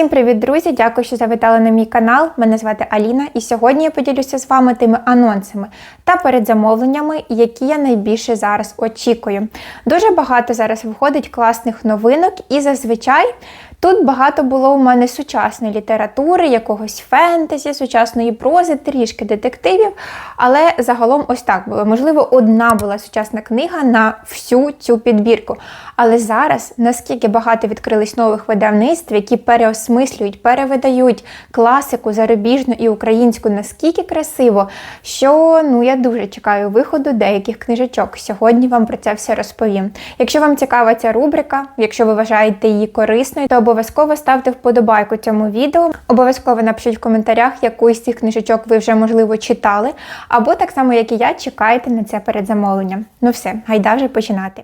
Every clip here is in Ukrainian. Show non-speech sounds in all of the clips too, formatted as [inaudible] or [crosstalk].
Всім привіт, друзі! Дякую, що завітали на мій канал. Мене звати Аліна, і сьогодні я поділюся з вами тими анонсами та передзамовленнями, які я найбільше зараз очікую. Дуже багато зараз виходить класних новинок, і зазвичай тут багато було у мене сучасної літератури, якогось фентезі, сучасної прози, трішки детективів. Але загалом ось так було. Можливо, одна була сучасна книга на всю цю підбірку. Але зараз наскільки багато відкрились нових видавництв, які переосмислюють, перевидають класику зарубіжну і українську наскільки красиво, що ну я дуже чекаю виходу деяких книжечок. Сьогодні вам про це все розповім. Якщо вам цікава ця рубрика, якщо ви вважаєте її корисною, то обов'язково ставте вподобайку цьому відео. Обов'язково напишіть в коментарях, яку із цих книжечок ви вже можливо читали, або так само, як і я, чекаєте на це передзамовлення. Ну все, гайда вже починати.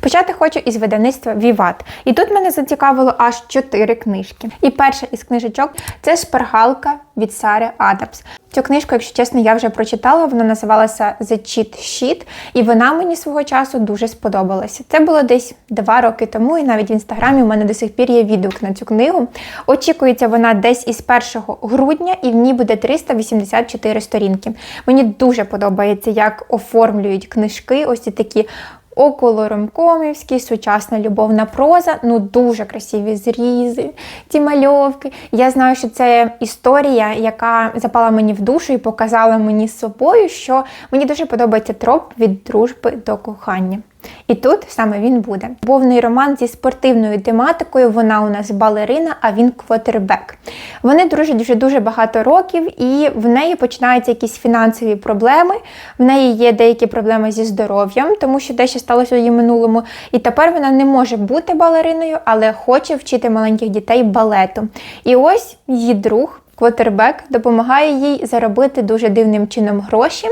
Почати хочу із видавництва Віват. І тут мене зацікавило аж чотири книжки. І перша із книжечок це шпаргалка від Сари Адамс. Цю книжку, якщо чесно, я вже прочитала, вона називалася The Cheat Sheet, і вона мені свого часу дуже сподобалася. Це було десь два роки тому, і навіть в інстаграмі у мене до сих пір є відгук на цю книгу. Очікується вона десь із 1 грудня, і в ній буде 384 сторінки. Мені дуже подобається, як оформлюють книжки, ось ці такі Около ромкомівський, сучасна любовна проза, ну дуже красиві зрізи, ті мальовки. Я знаю, що це історія, яка запала мені в душу і показала мені з собою, що мені дуже подобається троп від дружби до кохання. І тут саме він буде. Любовний роман зі спортивною тематикою. Вона у нас балерина, а він квотербек. Вони дружать вже дуже багато років, і в неї починаються якісь фінансові проблеми. В неї є деякі проблеми зі здоров'ям, тому що дещо сталося у її минулому. І тепер вона не може бути балериною, але хоче вчити маленьких дітей балету. І ось її друг. Квотербек допомагає їй заробити дуже дивним чином гроші.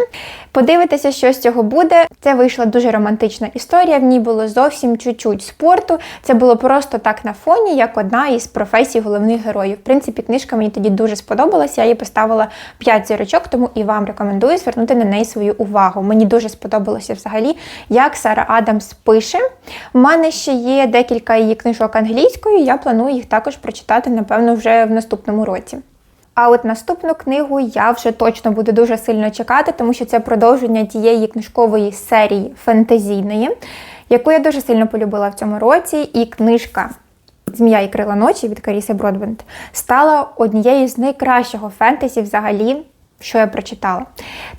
Подивитися, що з цього буде. Це вийшла дуже романтична історія. В ній було зовсім чуть-чуть спорту. Це було просто так на фоні, як одна із професій головних героїв. В принципі, книжка мені тоді дуже сподобалася. Я їй поставила 5 зірочок, тому і вам рекомендую звернути на неї свою увагу. Мені дуже сподобалося взагалі, як Сара Адамс пише. У мене ще є декілька її книжок англійською. Я планую їх також прочитати, напевно, вже в наступному році. А от наступну книгу я вже точно буду дуже сильно чекати, тому що це продовження тієї книжкової серії фентезійної, яку я дуже сильно полюбила в цьому році. І книжка Змія і крила ночі від Каріси Бродбент стала однією з найкращого фентезі взагалі. Що я прочитала.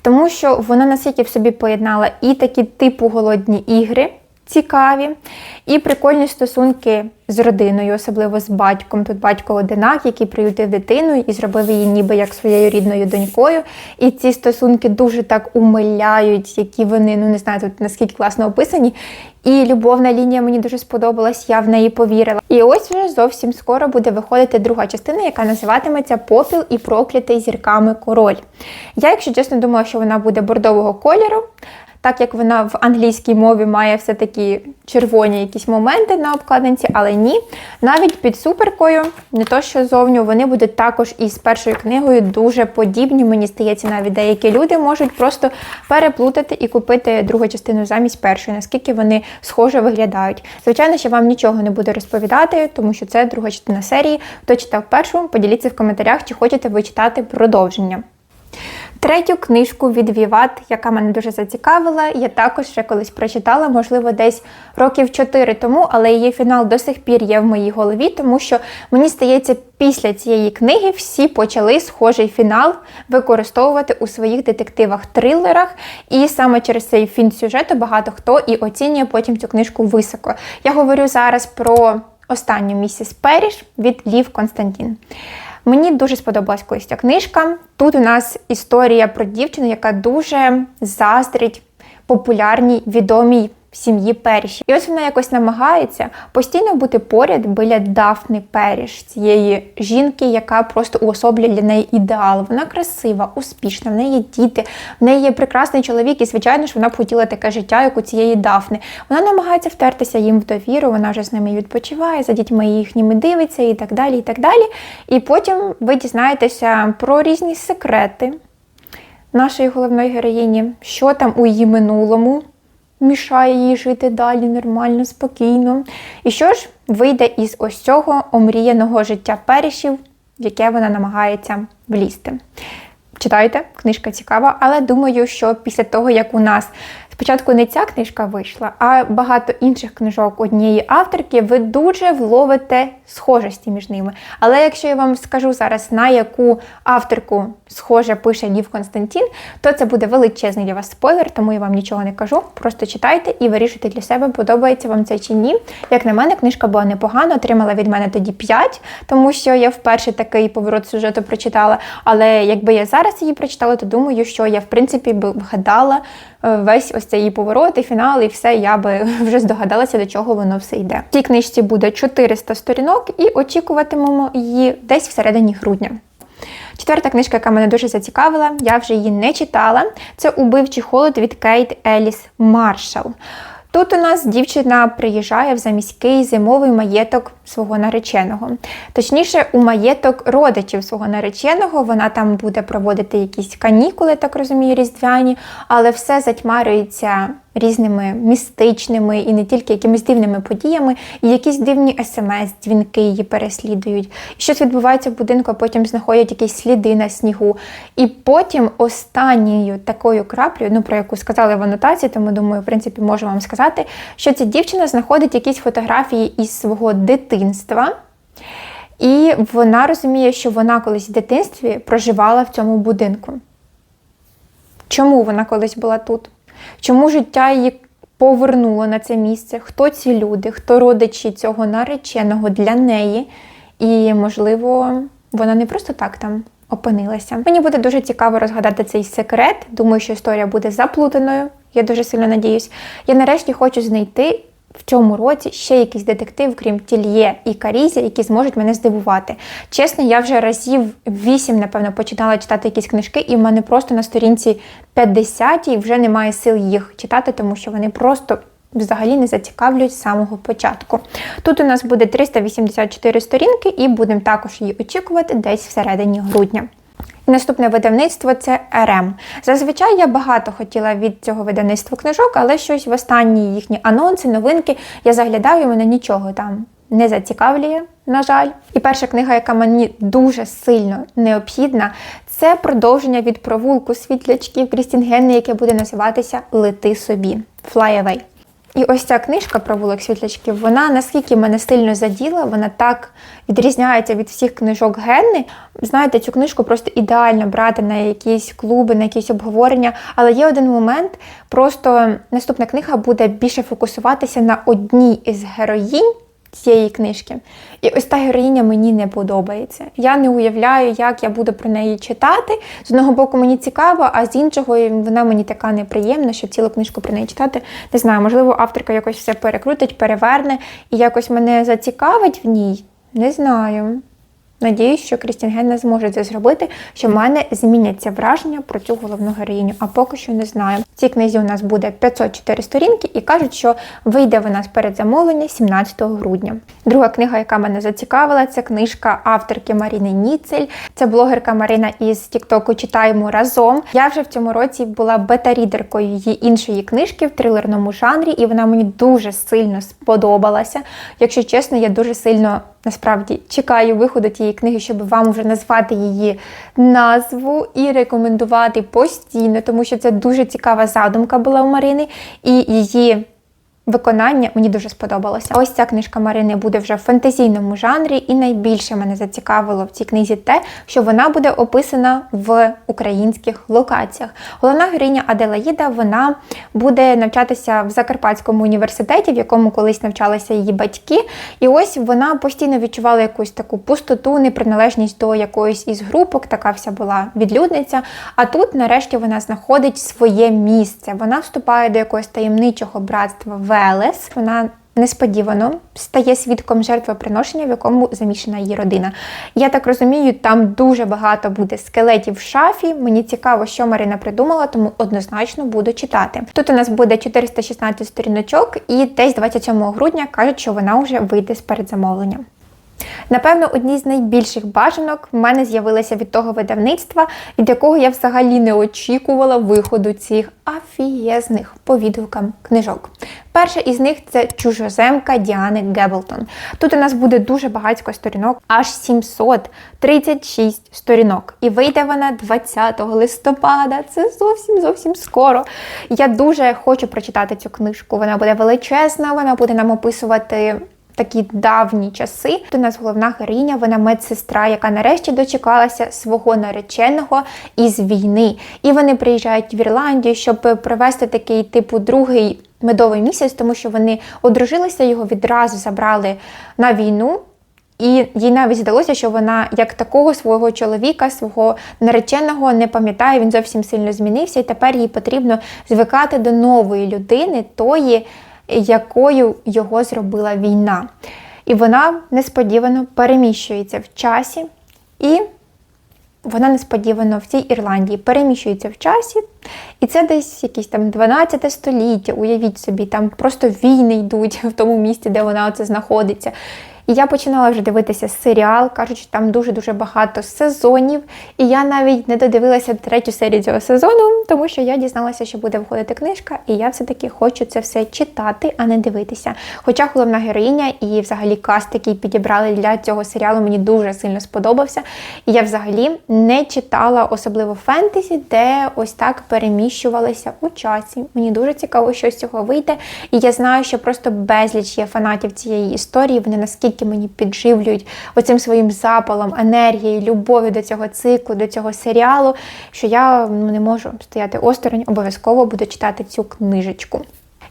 Тому що вона настільки в собі поєднала і такі типу голодні ігри, цікаві, і прикольні стосунки з родиною, особливо з батьком. Тут батько одинак, який приютив дитину і зробив її ніби як своєю рідною донькою. І ці стосунки дуже так умиляють, які вони, ну не знаю, тут наскільки класно описані. І любовна лінія мені дуже сподобалась, я в неї повірила. І ось вже зовсім скоро буде виходити друга частина, яка називатиметься Попіл і проклятий зірками король. Я, якщо чесно, думала, що вона буде бордового кольору так як вона в англійській мові має все-таки червоні якісь моменти на обкладинці, але ні. Навіть під суперкою, не то що зовню, вони будуть також із першою книгою дуже подібні. Мені здається, навіть деякі люди можуть просто переплутати і купити другу частину замість першої, наскільки вони схоже виглядають. Звичайно, що вам нічого не буду розповідати, тому що це друга частина серії. Хто читав першу, поділіться в коментарях, чи хочете ви читати продовження. Третю книжку від Віват, яка мене дуже зацікавила, я також ще колись прочитала, можливо, десь років 4 тому, але її фінал до сих пір є в моїй голові, тому що мені здається, після цієї книги всі почали схожий фінал використовувати у своїх детективах-трилерах. І саме через цей фін сюжету багато хто і оцінює потім цю книжку високо. Я говорю зараз про останню місіс Періш від Лів Константін. Мені дуже сподобалась колись ця книжка. Тут у нас історія про дівчину, яка дуже заздрить популярній відомій в сім'ї Періші. І ось вона якось намагається постійно бути поряд біля Дафни Періш, цієї жінки, яка просто уособлює для неї ідеал. Вона красива, успішна, в неї є діти, в неї є прекрасний чоловік, і, звичайно ж, вона б хотіла таке життя, як у цієї Дафни. Вона намагається втертися їм в довіру, вона вже з ними відпочиває, за дітьми їхніми дивиться і так далі. І так далі. І потім ви дізнаєтеся про різні секрети нашої головної героїні, що там у її минулому мішає їй жити далі нормально, спокійно. І що ж вийде із ось цього омріяного життя перішів, в яке вона намагається влізти? Читайте, книжка цікава, але думаю, що після того, як у нас спочатку не ця книжка вийшла, а багато інших книжок однієї авторки, ви дуже вловите схожості між ними. Але якщо я вам скажу зараз, на яку авторку схоже пише Лів Константін, то це буде величезний для вас спойлер, тому я вам нічого не кажу. Просто читайте і вирішуйте для себе, подобається вам це чи ні. Як на мене, книжка була непогана, отримала від мене тоді 5, тому що я вперше такий поворот сюжету прочитала. Але якби я зараз її прочитала, то думаю, що я в принципі б вгадала е, весь ось цей її поворот і фінал, і все, я би [laughs] вже здогадалася, до чого воно все йде. В цій книжці буде 400 сторінок, і очікуватимемо її десь всередині грудня. Четверта книжка, яка мене дуже зацікавила, я вже її не читала. Це Убивчий холод від Кейт Еліс Маршал. Тут у нас дівчина приїжджає в заміський зимовий маєток свого нареченого. Точніше, у маєток родичів свого нареченого. Вона там буде проводити якісь канікули, так розумію, різдвяні, але все затьмарюється різними містичними і не тільки якимись дивними подіями, і якісь дивні смс, дзвінки її переслідують. Щось відбувається в будинку, а потім знаходять якісь сліди на снігу. І потім останньою такою краплею, ну про яку сказали в анотації, тому думаю, в принципі, можу вам сказати, що ця дівчина знаходить якісь фотографії із свого дитинства. І вона розуміє, що вона колись в дитинстві проживала в цьому будинку. Чому вона колись була тут? Чому життя її повернуло на це місце? Хто ці люди, хто родичі цього нареченого для неї? І, можливо, вона не просто так там опинилася. Мені буде дуже цікаво розгадати цей секрет. Думаю, що історія буде заплутаною. Я дуже сильно надіюсь. Я нарешті хочу знайти в цьому році ще якийсь детектив, крім Тільє і Карізі, які зможуть мене здивувати. Чесно, я вже разів вісім, напевно, починала читати якісь книжки, і в мене просто на сторінці 50 вже немає сил їх читати, тому що вони просто. Взагалі не зацікавлюють з самого початку. Тут у нас буде 384 сторінки, і будемо також її очікувати десь всередині грудня. Наступне видавництво це РМ. Зазвичай я багато хотіла від цього видавництва книжок, але щось в останні їхні анонси, новинки я заглядаю, і мене нічого там не зацікавлює, на жаль. І перша книга, яка мені дуже сильно необхідна, це продовження від провулку світлячків Крістінгенни, яке буде називатися Лети собі. Fly Away. І ось ця книжка про вулик світлячків, вона наскільки мене сильно заділа, вона так відрізняється від всіх книжок Генни. Знаєте, цю книжку просто ідеально брати на якісь клуби, на якісь обговорення. Але є один момент, просто наступна книга буде більше фокусуватися на одній із героїнь цієї книжки. І ось та героїня мені не подобається. Я не уявляю, як я буду про неї читати. З одного боку, мені цікаво, а з іншого вона мені така неприємна, що цілу книжку про неї читати. Не знаю, можливо, авторка якось все перекрутить, переверне і якось мене зацікавить в ній. Не знаю. Надіюсь, що Крістінген зможе це зробити, що в мене зміняться враження про цю головну героїню, а поки що не знаю. В цій книзі у нас буде 504 сторінки і кажуть, що вийде вона з передзамовлення 17 грудня. Друга книга, яка мене зацікавила, це книжка авторки Маріни Ніцель. Це блогерка Марина із Тіктоку Читаємо разом. Я вже в цьому році була бета-рідеркою її іншої книжки в трилерному жанрі, і вона мені дуже сильно сподобалася. Якщо чесно, я дуже сильно насправді чекаю виходу тієї книги, щоб вам вже назвати її назву і рекомендувати постійно, тому що це дуже цікава задумка була у Марини, і її Виконання мені дуже сподобалося. Ось ця книжка Марини буде вже в фантазійному жанрі, і найбільше мене зацікавило в цій книзі те, що вона буде описана в українських локаціях. Головна героїня Аделаїда вона буде навчатися в Закарпатському університеті, в якому колись навчалися її батьки. І ось вона постійно відчувала якусь таку пустоту, неприналежність до якоїсь із групок, така вся була відлюдниця. А тут, нарешті, вона знаходить своє місце. Вона вступає до якогось таємничого братства. Велес. Вона несподівано стає свідком жертвоприношення, в якому замішана її родина. Я так розумію, там дуже багато буде скелетів в шафі. Мені цікаво, що Марина придумала, тому однозначно буду читати. Тут у нас буде 416 сторіночок, і десь 27 грудня кажуть, що вона вже вийде з передзамовлення. Напевно, одні з найбільших бажанок в мене з'явилися від того видавництва, від якого я взагалі не очікувала виходу цих афієзних по відгукам книжок. Перша із них це чужоземка Діани Геблтон. Тут у нас буде дуже багатько сторінок, аж 736 сторінок. І вийде вона 20 листопада. Це зовсім зовсім скоро. Я дуже хочу прочитати цю книжку. Вона буде величезна, вона буде нам описувати. Такі давні часи. У нас головна героїня, вона медсестра, яка нарешті дочекалася свого нареченого із війни. І вони приїжджають в Ірландію, щоб провести такий типу другий медовий місяць, тому що вони одружилися, його відразу забрали на війну. І їй навіть здалося, що вона як такого свого чоловіка, свого нареченого не пам'ятає, він зовсім сильно змінився, і тепер їй потрібно звикати до нової людини, тої, якою його зробила війна. І вона несподівано переміщується в часі, і вона несподівано в цій Ірландії переміщується в часі. І це десь якесь там 12 століття. Уявіть собі, там просто війни йдуть [laughs] в тому місці, де вона оце знаходиться. І я починала вже дивитися серіал, кажуть, там дуже-дуже багато сезонів. І я навіть не додивилася третю серію цього сезону, тому що я дізналася, що буде виходити книжка, і я все-таки хочу це все читати, а не дивитися. Хоча головна героїня і взагалі каст, який підібрали для цього серіалу, мені дуже сильно сподобався. І я взагалі не читала особливо фентезі, де ось так переміщувалися у часі. Мені дуже цікаво, що з цього вийде. І я знаю, що просто безліч є фанатів цієї історії. Вони наскільки настільки мені підживлюють оцим своїм запалом, енергією, любов'ю до цього циклу, до цього серіалу, що я ну, не можу стояти осторонь, обов'язково буду читати цю книжечку.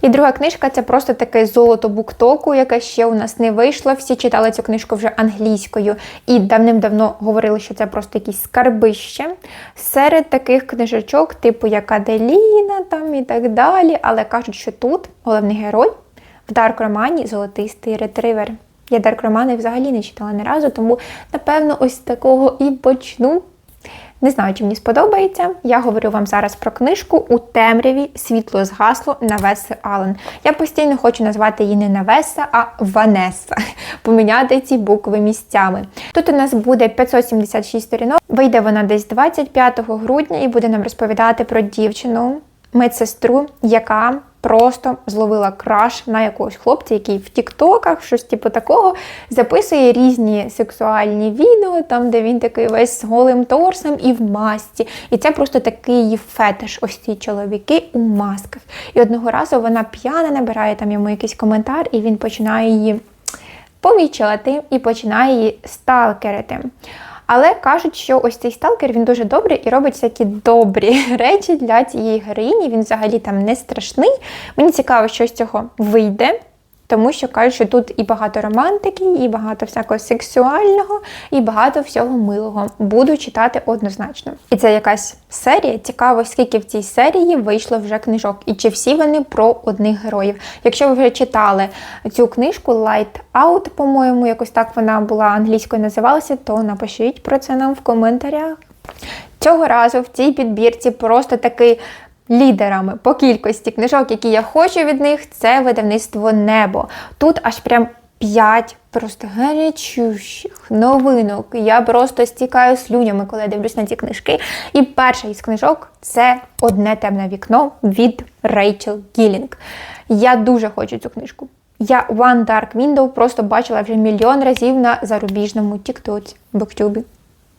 І друга книжка це просто таке золото буктоку, яке ще у нас не вийшло. Всі читали цю книжку вже англійською і давним-давно говорили, що це просто якісь скарбище. Серед таких книжечок, типу як Аделіна там і так далі. Але кажуть, що тут головний герой в дарк романі Золотистий ретривер. Я Дарк Романи взагалі не читала ні разу, тому, напевно, ось такого і почну. Не знаю, чи мені сподобається. Я говорю вам зараз про книжку у темряві світло згасло Навеси Аллен. Я постійно хочу назвати її не Навеса, а Ванеса. [laughs] Поміняти ці букви місцями. Тут у нас буде 576 сторінок. Вийде вона десь 25 грудня і буде нам розповідати про дівчину, медсестру, яка просто зловила краш на якогось хлопця, який в Тіктоках, щось типу такого, записує різні сексуальні відео, там, де він такий весь з голим торсом і в масці. І це просто такий її фетиш, ось ці чоловіки у масках. І одного разу вона п'яна набирає там йому якийсь коментар, і він починає її помічати і починає її сталкерити. Але кажуть, що ось цей сталкер він дуже добрий і робить всякі добрі [laughs] речі для цієї героїні. Він взагалі там не страшний. Мені цікаво, що з цього вийде тому що кажуть, що тут і багато романтики, і багато всякого сексуального, і багато всього милого. Буду читати однозначно. І це якась серія. Цікаво, скільки в цій серії вийшло вже книжок, і чи всі вони про одних героїв. Якщо ви вже читали цю книжку Light Out, по-моєму, якось так вона була англійською називалася, то напишіть про це нам в коментарях. Цього разу в цій підбірці просто такий лідерами по кількості книжок, які я хочу від них, це видавництво Небо. Тут аж прям 5 просто гарячущих новинок. Я просто стікаю слюнями, коли дивлюсь на ці книжки. І перша із книжок це одне темне вікно від Рейчел Гілінг. Я дуже хочу цю книжку. Я One Dark Window просто бачила вже мільйон разів на зарубіжному тіктоці, буктюбі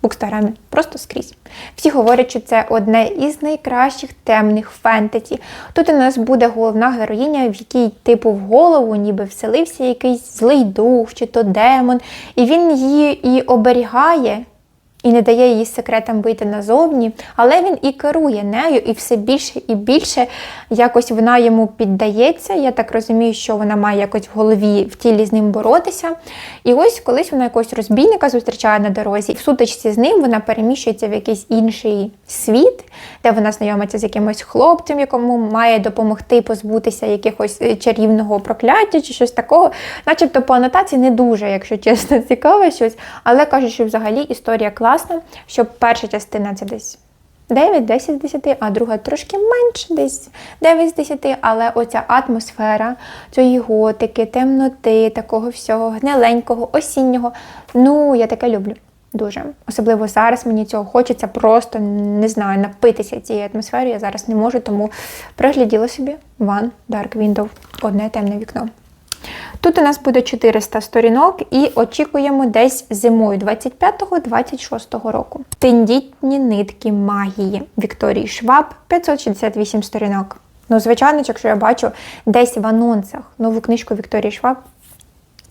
букстаграмі, просто скрізь. Всі говорять, що це одне із найкращих темних фентезі. Тут у нас буде головна героїня, в якій типу в голову ніби вселився якийсь злий дух чи то демон, і він її і оберігає і не дає її секретам вийти назовні, але він і керує нею, і все більше і більше якось вона йому піддається. Я так розумію, що вона має якось в голові в тілі з ним боротися. І ось колись вона якогось розбійника зустрічає на дорозі, і в сутичці з ним вона переміщується в якийсь інший світ, де вона знайомиться з якимось хлопцем, якому має допомогти позбутися якихось е, чарівного прокляття чи щось такого. Начебто по анотації не дуже, якщо чесно, цікаве щось, але кажуть, що взагалі історія класна класно, що перша частина це десь 9-10 з 10, а друга трошки менше, десь 9 з 10, але оця атмосфера цієї готики, темноти, такого всього, гниленького, осіннього. Ну, я таке люблю. Дуже. Особливо зараз мені цього хочеться просто, не знаю, напитися цієї атмосфери. Я зараз не можу, тому пригляділа собі One Dark Window, одне темне вікно. Тут у нас буде 400 сторінок і очікуємо десь зимою 25-26 року. Тендітні нитки магії Вікторії Шваб 568 сторінок. Ну, звичайно, якщо я бачу десь в анонсах нову книжку Вікторії Шваб,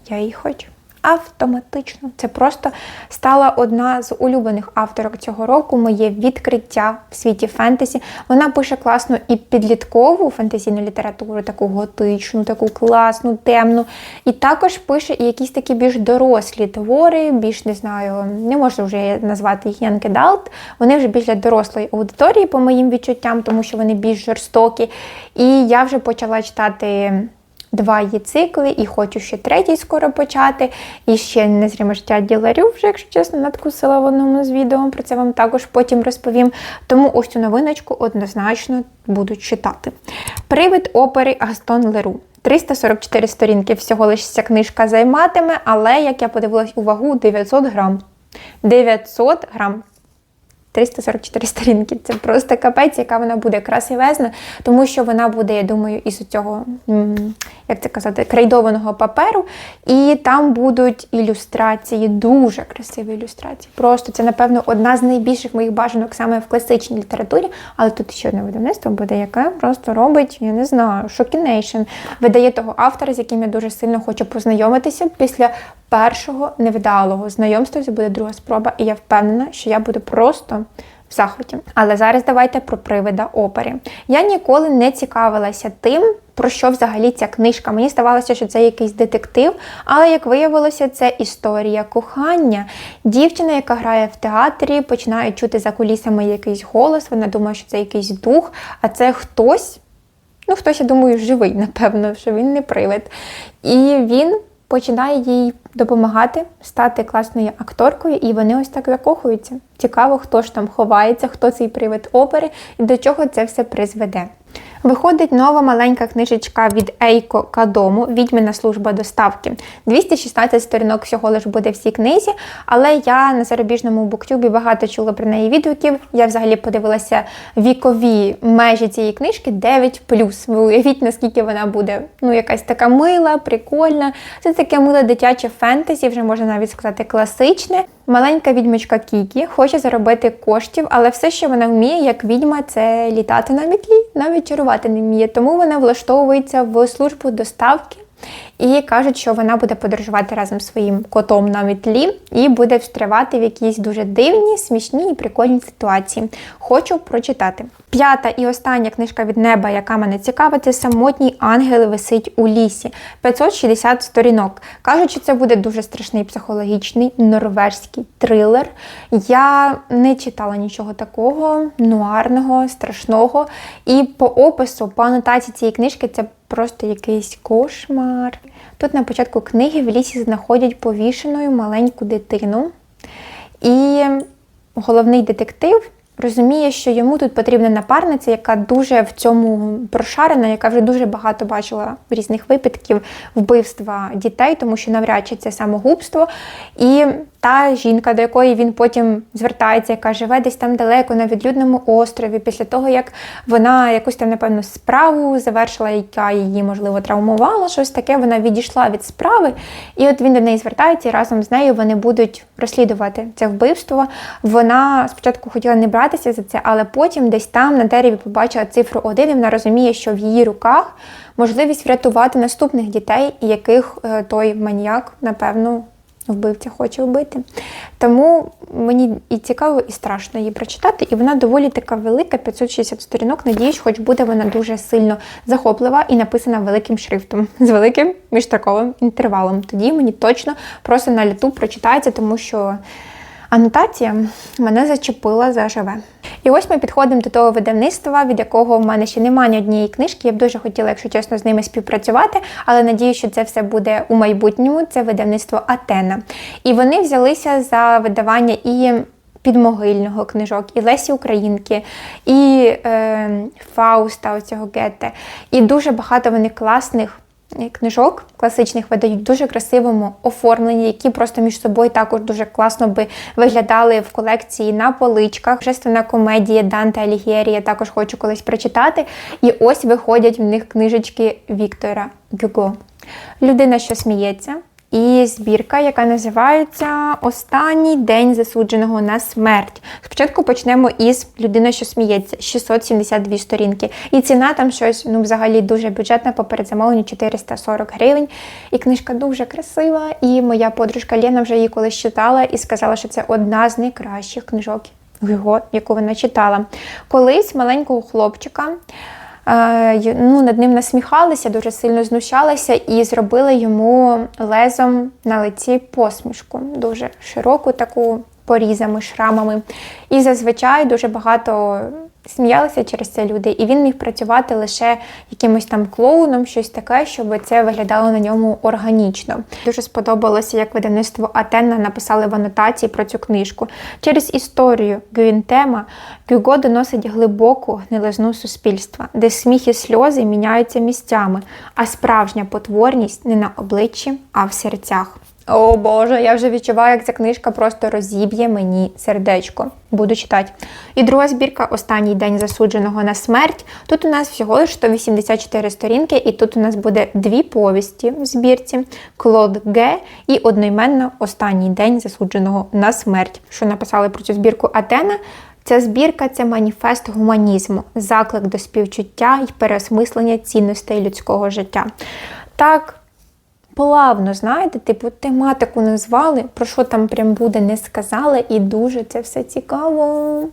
я її хочу. Автоматично. Це просто стала одна з улюблених авторок цього року. Моє відкриття в світі фентезі. Вона пише класну і підліткову фентезійну літературу, таку готичну, таку класну, темну. І також пише і якісь такі більш дорослі твори, більш не знаю, не можу вже назвати їх Янки Далт. Вони вже більш для дорослої аудиторії, по моїм відчуттям, тому що вони більш жорстокі. І я вже почала читати. Два її цикли, і хочу ще третій скоро почати. І ще незріме життя діларів, вже, якщо чесно, надкусила в одному з відео. Про це вам також потім розповім. Тому ось цю новиночку однозначно буду читати. Привид опери Гастон Леру. 344 сторінки всього лише ця книжка займатиме, але, як я подивилась у вагу, 900 грам. 900 грам. 344 сторінки. Це просто капець, яка вона буде красивезна, тому що вона буде, я думаю, із цього, як це казати, крейдованого паперу. І там будуть ілюстрації, дуже красиві ілюстрації. Просто це, напевно, одна з найбільших моїх бажанок саме в класичній літературі. Але тут ще одне видавництво буде, яке просто робить, я не знаю, шокінейшн. Видає того автора, з яким я дуже сильно хочу познайомитися після першого невдалого знайомства. Це буде друга спроба, і я впевнена, що я буду просто в захваті. Але зараз давайте про привида опери. Я ніколи не цікавилася тим, про що взагалі ця книжка. Мені здавалося, що це якийсь детектив, але як виявилося, це історія кохання. Дівчина, яка грає в театрі, починає чути за кулісами якийсь голос. Вона думає, що це якийсь дух, а це хтось. Ну, хтось, я думаю, живий, напевно, що він не привид. І він починає їй допомагати стати класною акторкою, і вони ось так закохуються. Цікаво, хто ж там ховається, хто цей привид опери і до чого це все призведе. Виходить нова маленька книжечка від Ейко Кадому Відьмина служба доставки. 216 сторінок всього лиш буде в цій книзі, але я на зарубіжному буктюбі багато чула про неї відгуків. Я взагалі подивилася вікові межі цієї книжки 9. Ви уявіть, наскільки вона буде ну, якась така мила, прикольна. Це таке миле дитяче фентезі, вже можна навіть сказати, класичне. Маленька відьмочка Кікі хоче заробити коштів, але все, що вона вміє, як відьма, це літати на мітлі, навіть чарувати не вміє. Тому вона влаштовується в службу доставки і кажуть, що вона буде подорожувати разом з своїм котом на мітлі і буде встрявати в якісь дуже дивні, смішні і прикольні ситуації. Хочу прочитати. П'ята і остання книжка від неба, яка мене цікавить, це самотній ангел висить у лісі. 560 сторінок. Кажуть, що це буде дуже страшний психологічний норвежський трилер. Я не читала нічого такого, нуарного, страшного. І по опису, по анотації цієї книжки, це просто якийсь кошмар. Тут на початку книги в лісі знаходять повішеною маленьку дитину. І головний детектив розуміє, що йому тут потрібна напарниця, яка дуже в цьому прошарена, яка вже дуже багато бачила різних випадків вбивства дітей, тому що навряд чи це самогубство. І та жінка, до якої він потім звертається, яка живе десь там далеко на відлюдному острові, після того, як вона якусь там, напевно, справу завершила, яка її, можливо, травмувала, щось таке, вона відійшла від справи. І от він до неї звертається, і разом з нею вони будуть розслідувати це вбивство. Вона спочатку хотіла не братися за це, але потім десь там на дереві побачила цифру 1, і вона розуміє, що в її руках можливість врятувати наступних дітей, яких е, той маніяк, напевно, вбивця хоче вбити. Тому мені і цікаво, і страшно її прочитати, і вона доволі така велика, 560 сторінок. Надіюсь, хоч буде вона дуже сильно захоплива і написана великим шрифтом, з великим міжтраковим інтервалом. Тоді мені точно просто на літу прочитається, тому що. Анотація мене зачепила заживе. І ось ми підходимо до того видавництва, від якого в мене ще немає ні однієї книжки. Я б дуже хотіла, якщо чесно, з ними співпрацювати, але надію, що це все буде у майбутньому. Це видавництво Атена. І вони взялися за видавання і підмогильного книжок, і Лесі Українки, і е, Фауста, оцього Гетте. І дуже багато вони класних книжок класичних видають в дуже красивому оформленні, які просто між собою також дуже класно би виглядали в колекції на поличках. Божественна комедія Данте Алігєрі я також хочу колись прочитати. І ось виходять в них книжечки Віктора Гюго. Людина, що сміється. І збірка, яка називається Останній день засудженого на смерть. Спочатку почнемо із людина, що сміється, 672 сторінки. І ціна там щось ну, взагалі дуже бюджетна, по передзамовленню 440 гривень. І книжка дуже красива. І моя подружка Лена вже її колись читала і сказала, що це одна з найкращих книжок, його, яку вона читала. Колись маленького хлопчика. Е, ну, над ним насміхалися, дуже сильно знущалися і зробили йому лезом на лиці посмішку, дуже широку таку порізами, шрамами. І зазвичай дуже багато сміялися через це люди, і він міг працювати лише якимось там клоуном, щось таке, щоб це виглядало на ньому органічно. Дуже сподобалося, як видавництво Атена написали в анотації про цю книжку. Через історію Гюінтема Гюго доносить глибоку гнилизну суспільства, де сміх і сльози міняються місцями, а справжня потворність не на обличчі, а в серцях. О Боже, я вже відчуваю, як ця книжка просто розіб'є мені сердечко. Буду читати. І друга збірка Останній день засудженого на смерть. Тут у нас всього лише 184 сторінки, і тут у нас буде дві повісті в збірці: Клод Г і одноіменно Останній день засудженого на смерть. Що написали про цю збірку Атена? Ця збірка це маніфест гуманізму, заклик до співчуття і переосмислення цінностей людського життя. Так, плавно, знаєте, типу, тематику назвали, про що там прям буде, не сказали, і дуже це все цікаво.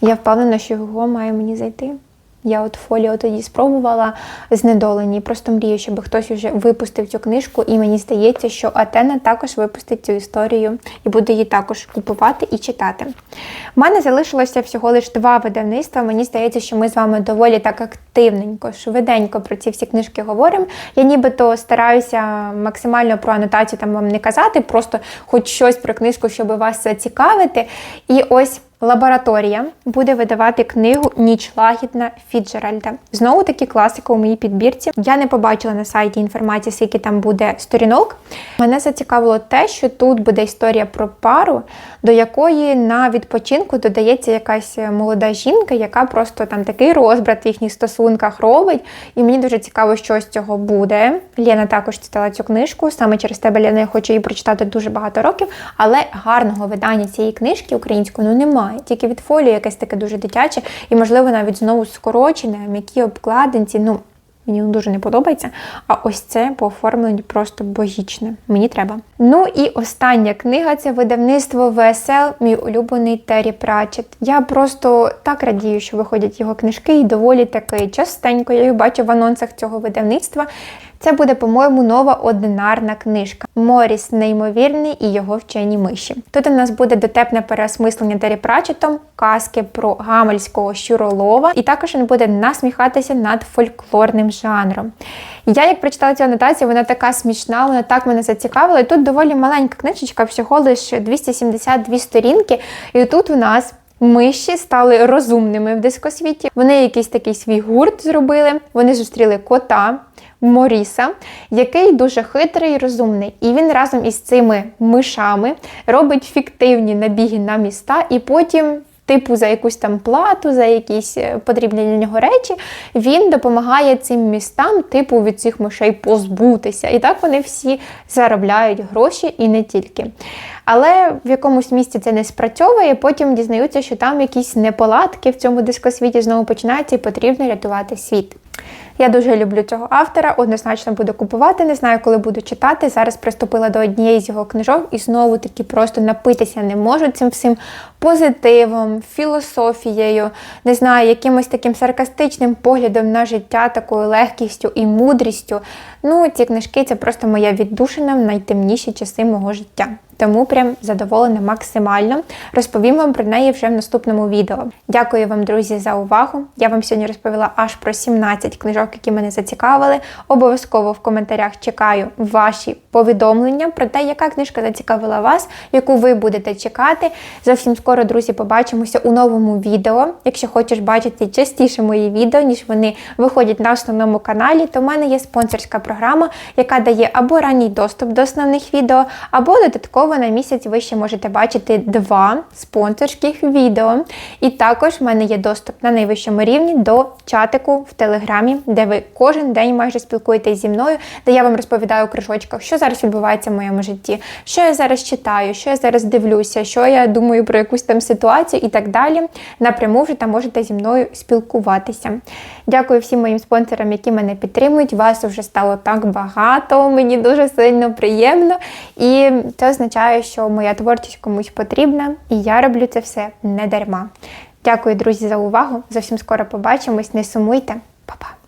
Я впевнена, що його має мені зайти. Я от фоліо тоді спробувала знедолені. Просто мрію, щоб хтось вже випустив цю книжку, і мені здається, що Атена також випустить цю історію і буде її також купувати і читати. У мене залишилося всього лише два видавництва. Мені здається, що ми з вами доволі так активненько, швиденько про ці всі книжки говоримо. Я нібито стараюся максимально про анотацію там вам не казати, просто хоч щось про книжку, щоб вас зацікавити. І ось. Лабораторія буде видавати книгу Ніч лагідна Фіджеральда. Знову таки класика у моїй підбірці. Я не побачила на сайті інформації, скільки там буде сторінок. Мене зацікавило те, що тут буде історія про пару, до якої на відпочинку додається якась молода жінка, яка просто там такий розбрат в їхніх стосунках робить. І мені дуже цікаво, що з цього буде. Лена також читала цю книжку. Саме через тебе Лена, я хочу її прочитати дуже багато років, але гарного видання цієї книжки української ну немає немає. Тільки від фолії якесь таке дуже дитяче, і, можливо, навіть знову скорочене, м'які обкладинці. Ну, мені дуже не подобається. А ось це по оформленню просто богічне. Мені треба. Ну і остання книга це видавництво ВСЛ, мій улюблений Террі Пратчет. Я просто так радію, що виходять його книжки, і доволі таки частенько. Я їх бачу в анонсах цього видавництва. Це буде, по-моєму, нова одинарна книжка. Моріс неймовірний і його вчені миші. Тут у нас буде дотепне переосмислення Террі Пратчетом, казки про гамельського щуролова, і також він буде насміхатися над фольклорним жанром. Я, як прочитала цю анотацію, вона така смішна, вона так мене зацікавила. І тут доволі маленька книжечка, всього лише 272 сторінки. І тут у нас. Миші стали розумними в дискосвіті. Вони якийсь такий свій гурт зробили. Вони зустріли кота, Моріса, який дуже хитрий і розумний. І він разом із цими мишами робить фіктивні набіги на міста, і потім. Типу, за якусь там плату, за якісь е, потрібні для нього речі, він допомагає цим містам, типу, від цих мишей позбутися. І так вони всі заробляють гроші і не тільки. Але в якомусь місці це не спрацьовує, потім дізнаються, що там якісь неполадки в цьому дискосвіті знову починаються і потрібно рятувати світ. Я дуже люблю цього автора, однозначно буду купувати, не знаю, коли буду читати. Зараз приступила до однієї з його книжок і знову таки просто напитися не можу цим всім позитивом, філософією, не знаю, якимось таким саркастичним поглядом на життя, такою легкістю і мудрістю. Ну, ці книжки це просто моя віддушина в найтемніші часи мого життя. Тому прям задоволена максимально. Розповім вам про неї вже в наступному відео. Дякую вам, друзі, за увагу. Я вам сьогодні розповіла аж про 17 книжок, які мене зацікавили. Обов'язково в коментарях чекаю ваші повідомлення про те, яка книжка зацікавила вас, яку ви будете чекати. Зовсім скоро, друзі, побачимося у новому відео. Якщо хочеш бачити частіше мої відео, ніж вони виходять на основному каналі, то в мене є спонсорська програма, яка дає або ранній доступ до основних відео, або додатково на місяць ви ще можете бачити два спонсорських відео. І також в мене є доступ на найвищому рівні до чатику в Телеграмі, де ви кожен день майже спілкуєтесь зі мною, де я вам розповідаю у кружочках, що зараз відбувається в моєму житті, що я зараз читаю, що я зараз дивлюся, що я думаю про якусь там ситуацію і так далі. Напряму вже там можете зі мною спілкуватися. Дякую всім моїм спонсорам, які мене підтримують. Вас вже стало так багато, мені дуже сильно приємно. І це означає, що моя творчість комусь потрібна, і я роблю це все не дарма. Дякую, друзі, за увагу. Зовсім скоро побачимось. Не сумуйте, Па-па!